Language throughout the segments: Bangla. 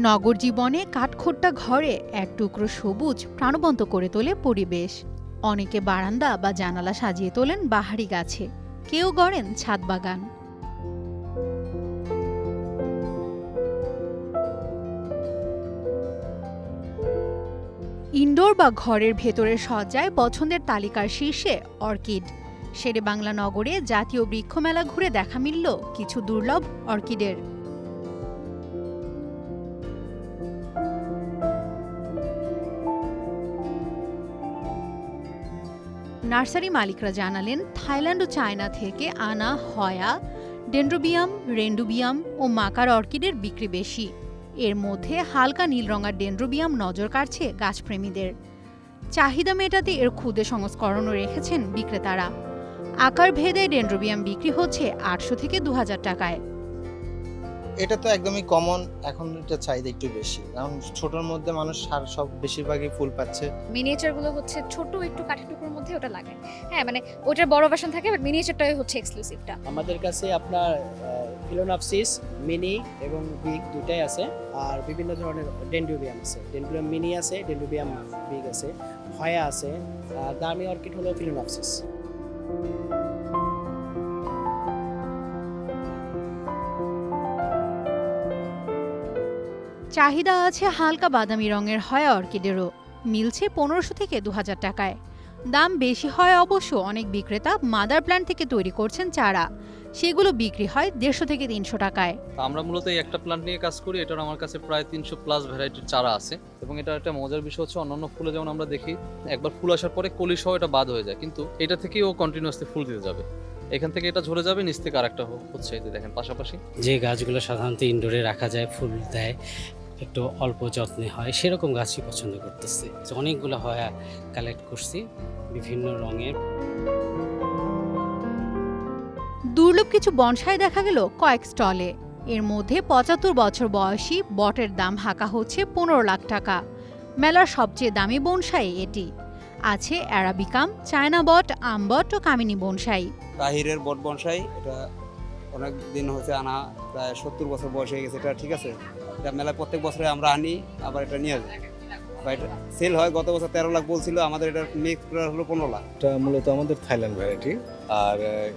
নগর জীবনে কাঠখোট্টা ঘরে এক টুকরো সবুজ প্রাণবন্ত করে তোলে পরিবেশ। অনেকে বারান্দা বা জানালা সাজিয়ে তোলেন বাহারি গাছে। কেউ গড়েন ছাদ বাগান। ইনডোর বা ঘরের ভেতরের সজ্জায় পছন্দের তালিকার শীর্ষে অর্কিড। শেরে বাংলা নগরে জাতীয় বৃক্ষমেলা ঘুরে দেখা মিলল কিছু দুর্লভ অর্কিডের। নার্সারি মালিকরা জানালেন, থাইল্যান্ড ও চায়না থেকে আনা হয়া ডেন্ড্রোবিয়াম, রেন্ডুবিয়াম ও মাকার অর্কিডের বিক্রি বেশি। এর মধ্যে হালকা নীল রঙার ডেন্ড্রোবিয়াম নজর কাড়ছে গাছপ্রেমীদের। চাহিদা মেটাতে এর ক্ষুদে সংস্করণও রেখেছেন বিক্রেতারা। আকার ভেদে ডেন্ড্রোবিয়াম বিক্রি হচ্ছে আটশো থেকে দু হাজার টাকায়। এটা তো একদমই কমন এখন এটা চাহিদা একটু বেশি। কারণ ছোটোর মধ্যে মানুষ সার সব বেশিরভাগই ফুল পাচ্ছে। মিনিয়েচারগুলো হচ্ছে ছোট একটু কাঠের টুকরোর মধ্যে ওটা লাগায় হ্যাঁ মানে ওটার বড় ভার্সন থাকে বাট মিনিয়েচারটাই হচ্ছে এক্সক্লুসিভটা আমাদের কাছে আপনার ফিলোনাপসিস মিনি এবং বিগ দুটাই আছে। আর বিভিন্ন ধরনের ডেন্ডুবিয়াম আছে। ডেন্ডুবিয়াম মিনি আছে ডেন্ডুবিয়াম বিগ আছে হয়া আছে আর দামি অর্কিড হলো ফিলোনাপসিস চাহিদা আছে হালকা বাদামি রঙের হয় অর্কিডেরও। মিলছে পনেরোশো থেকে দু হাজার টাকায়। দাম বেশি হয় অবশ্য অনেক বিক্রেতা মাদার প্ল্যান্ট থেকে তৈরি করছেন চারা। সেগুলো বিক্রি হয় দেড়শো থেকে তিনশো টাকায়। তা আমরা মূলত এই একটা প্লান্ট নিয়ে কাজ করি এটার আমার কাছে প্রায় তিনশো প্লাস ভ্যারাইটির চারা আছে। এবং এটা একটা মজার বিষয় হচ্ছে অন্যান্য ফুলে যেমন আমরা দেখি একবার ফুল আসার পরে কলি সহ এটা বাদ হয়ে যায়। কিন্তু এটা থেকেই ও কন্টিনিউয়াসলি ফুল দিতে যাবে। এখান থেকে এটা ঝরে যাবে নিচ থেকে আরেকটা হচ্ছে এই দেখেন পাশাপাশি। যে গাছগুলো সাধারণত ইনডোরে রাখা যায় ফুল দেয় একটু অল্প যত্নে হয় সেরকম গাছই পছন্দ করতেছি। অনেকগুলো হয় কালেক্ট করছি বিভিন্ন রঙের। দুর্লভ কিছু বনসাই দেখা গেল কয়েক স্টলে। এর মধ্যে পঁচাত্তর বছর বয়সী বটের দাম হাঁকা হচ্ছে পনেরো লাখ টাকা। মেলার সবচেয়ে দামি বনসাই এটি। আছে অ্যারাবিকাম চায়না বট আমবট ও কামিনী বনসাই। তাহিরের বট বনসাই এটা অনেক দিন হচ্ছে আনা প্রায় সত্তর বছর বয়স হয়ে গেছে। এটা ঠিক আছে? এটা মেলায় প্রত্যেক বছরে আমরা আনি আবার এটা নিয়ে যাই বা এটা সেল হয় গত বছর তেরো লাখ বলছিল আমাদের এটা নেক্সট হলো পনেরো লাখ। এটা মূলত আমাদের থাইল্যান্ড ভ্যারাইটি আর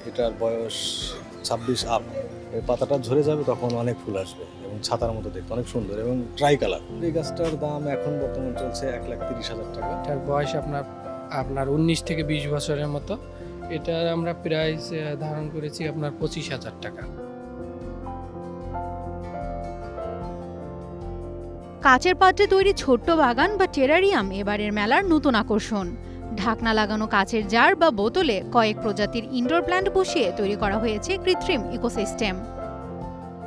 এটার বয়স ছাব্বিশ আপ এই পাতাটা ঝরে যাবে তখন অনেক ফুল আসবে এবং ছাতার মতো দেখতে অনেক সুন্দর এবং ট্রাই কালার এই গাছটার দাম এখন বর্তমান চলছে এক লাখ তিরিশ হাজার টাকা। এটার বয়স আপনার আপনার উনিশ থেকে বিশ বছরের মতো। এটা আমরা প্রাইস ধারণ করেছি আপনার পঁচিশ হাজার টাকা। কাচের পাত্রে তৈরি ছোট্ট বাগান বা টেরারিয়াম এবারের মেলার নতুন আকর্ষণ। ঢাকনা লাগানো কাচের জার বা বোতলে কয়েক প্রজাতির ইনডোর প্ল্যান্ট বসিয়ে তৈরি করা হয়েছে কৃত্রিম ইকোসিস্টেম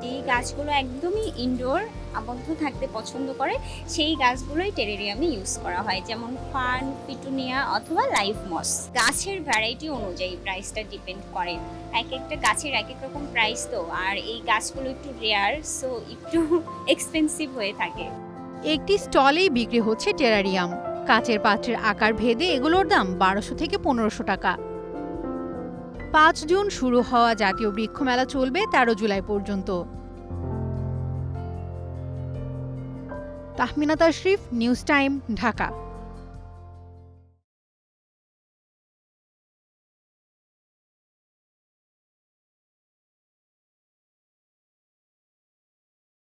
যেই গাছগুলো একদমই ইনডোর আবদ্ধ থাকতে পছন্দ করে, সেই গাছগুলোই টেরেরিয়ামে ইউজ করা হয়, যেমন ফার্ন, পিটুনিয়া অথবা লাইভ মস গাছের ভ্যারাইটি অনুযায়ী প্রাইসটা ডিপেন্ড করে। এক একটা গাছের এক এক রকম প্রাইস তো, আর এই গাছগুলো একটু রেয়ার সো একটু এক্সপেন্সিভ হয়ে থাকে। একটি স্টলেই বিক্রি হচ্ছে টেরারিয়াম কাচের পাত্রের আকার ভেদে এগুলোর দাম বারোশো থেকে পনেরোশো টাকা। পাঁচ জুন শুরু হওয়া জাতীয় বৃক্ষমেলা চলবে তেরো জুলাই পর্যন্ত। Tahmina Tashrif news time, Dhaka.